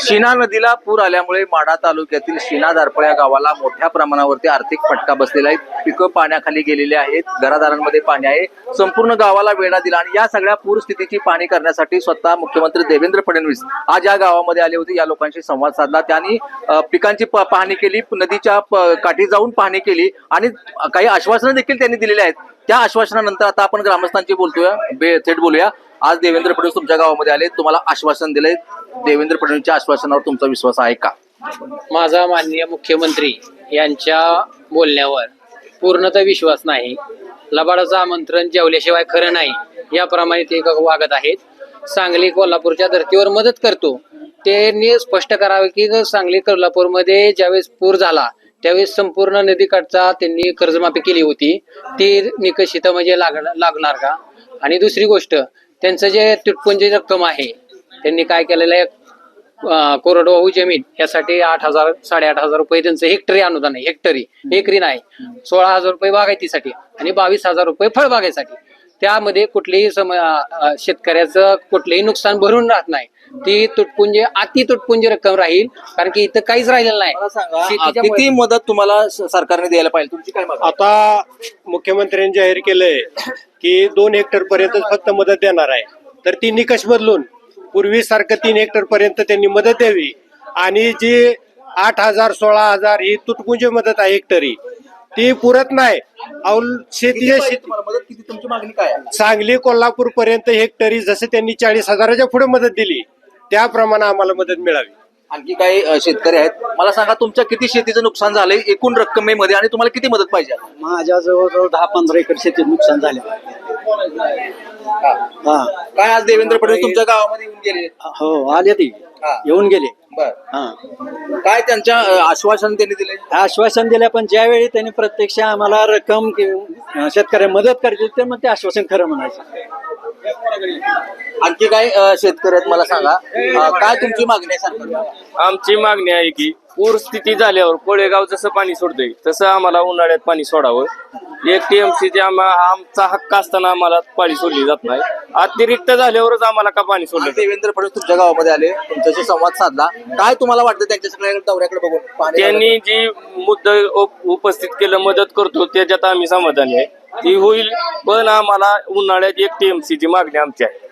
शिना नदीला पूर आल्यामुळे माढा तालुक्यातील शिना दारपळ या गावाला मोठ्या प्रमाणावरती आर्थिक फटका बसलेला आहे. पिकं पाण्याखाली गेलेली आहेत. घरादारांमध्ये पाणी आहे. संपूर्ण गावाला वेढा दिला आणि या सगळ्या पूर स्थितीची पाणी करण्यासाठी स्वतः मुख्यमंत्री देवेंद्र फडणवीस आज या गावामध्ये आले होते. या लोकांशी संवाद साधला. त्यांनी पिकांची पाहणी केली. नदीच्या काठी जाऊन पाहणी केली आणि काही आश्वासनं देखील त्यांनी दिलेली आहेत. त्या आश्वासनानंतर आता आपण ग्रामस्थांची बोलतोय. थेट बोलूया. आज देवेंद्र फडणवीस तुमच्या गावामध्ये आले. तुम्हाला आश्वासन दिले देवेंद्र फडणवीसच्या आश्वासनावर तुमचा विश्वास आहे का? माझा माननीय मुख्यमंत्री यांच्या बोलण्यावर पूर्णतः विश्वास नाही. लबाडाचं आमंत्रण जेवल्याशिवाय खरं नाही याप्रमाणे ते वागत आहेत. सांगली कोल्हापूरच्या धर्तीवर मदत करतो. त्यांनी स्पष्ट करावे की सांगली कोल्हापूरमध्ये ज्यावेळेस पूर झाला त्यावेळेस संपूर्ण नदीकाठचा त्यांनी कर्जमाफी केली होती. ती निकषित म्हणजे लाग लागणार का? आणि दुसरी गोष्ट त्यांचं जे तुटपुंजी रक्कम आहे त्यांनी काय केलेलं आहे? कोरडवाहू जमीन यासाठी आठ हजार साडेआठ हजार रुपये त्यांचं हेक्टरी अनुदान आहे. हेक्टरी एकरी नाही. सोळा हजार रुपये बागायतीसाठी आणि बावीस हजार रुपये फळबागेसाठी. त्यामध्ये कुठलीही सम शेतकऱ्याचं कुठलेही नुकसान भरून राहत नाही. ती तुटपुंज अति तुटपुंज रक्कम राहील कारण की इथं काहीच राहिलेलं नाही. किती मदत तुम्हाला सरकारने द्यायला पाहिजे? तुमची काय मागणी? आता मुख्यमंत्र्यांनी जाहीर केलंय की दोन हेक्टर पर्यंत फक्त मदत देणार आहे. तर ती निकष बदलून पूर्वी सारखं तीन हेक्टर पर्यंत त्यांनी मदत द्यावी. आणि जी आठ हजार सोळा हजार ही तुटपुंज मदत आहे हेक्टरी ती पुरत नाही. पाहिजे शेती. तुम्हाला मदत? किती? तुमची मागणी काय आहे? सांगली कोल्हापूर पर्यंत हेक्टरी जसं त्यांनी चाळीस हजाराच्या पुढे मदत दिली त्याप्रमाणे आम्हाला मदत मिळावी. आणखी काही शेतकरी आहेत. मला सांगा तुमच्या किती शेतीचं नुकसान झालंय एकूण रक्कमेमध्ये आणि तुम्हाला किती मदत पाहिजे? माझ्या जवळजवळ दहा पंधरा एकर शेतीत नुकसान झाले हा. काय आज देवेंद्र फडणवीस तुमच्या गावामध्ये येऊन गेले? हो आले ते. हा. येऊन गेले. बर. हा. काय त्यांच्या अ, आश्वासन त्यांनी दिले? आश्वासन दिलं पण ज्यावेळी त्यांनी प्रत्यक्ष आम्हाला रक्कम कि- शेतकऱ्या मदत करायची तर मग ते आश्वासन खरं म्हणायचं. आणखी काय अ, शेतकरी आहेत मला सांगा. अ, काय तुमची मागणी आहे सरकारला? आमची मागणी आहे की पूर स्थिती झाल्यावर कोळेगाव जसं पाणी सोडतंय तसं आम्हाला उन्हाळ्यात पाणी सोडावं. एक टीएमसी आमचा हक्क असताना आम्हाला पाणी सोडली जात नाही. अतिरिक्त झाल्यावरच आम्हाला का पाणी सोडलं देवेंद्र फडणवीस तुमच्या गावामध्ये आले तुमच्याशी संवाद साधला. काय तुम्हाला वाटतं त्यांच्या सगळ्या दौऱ्याकडे बघून? त्यांनी जी मुद्दा उप- उपस्थित केलं मदत करतो त्याच्यात आम्ही समाधानी आहे. ती होईल पण आम्हाला उन्हाळ्यात एक टीएमसी ची मागणी आमची आहे.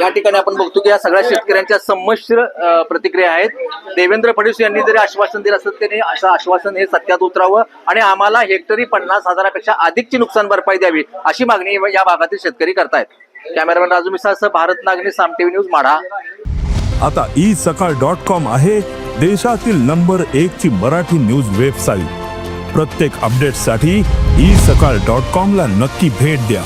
या ठिकाणी आपण बघतो की या सगळ्या शेतकऱ्यांच्या संमिश्र प्रतिक्रिया आहेत. देवेंद्र फडणवीस यांनी जरी आश्वासन दिलं असतं त्यांनी असं आश्वासन हे सत्यात उतरावं आणि आम्हाला हेक्टरी पन्नास हजारापेक्षा अधिकची नुकसान भरपाई द्यावी अशी मागणी या भागातील शेतकरी करतायत. कॅमेरामॅन राजू मिसासह भारत नागरी साम टीव्ही न्यूज माढा. आता ई सकाळ डॉट कॉम आहे देशातील नंबर एक ची मराठी न्यूज वेबसाईट. प्रत्येक अपडेटसाठी ई सकाळ डॉट कॉम ला नक्की भेट द्या.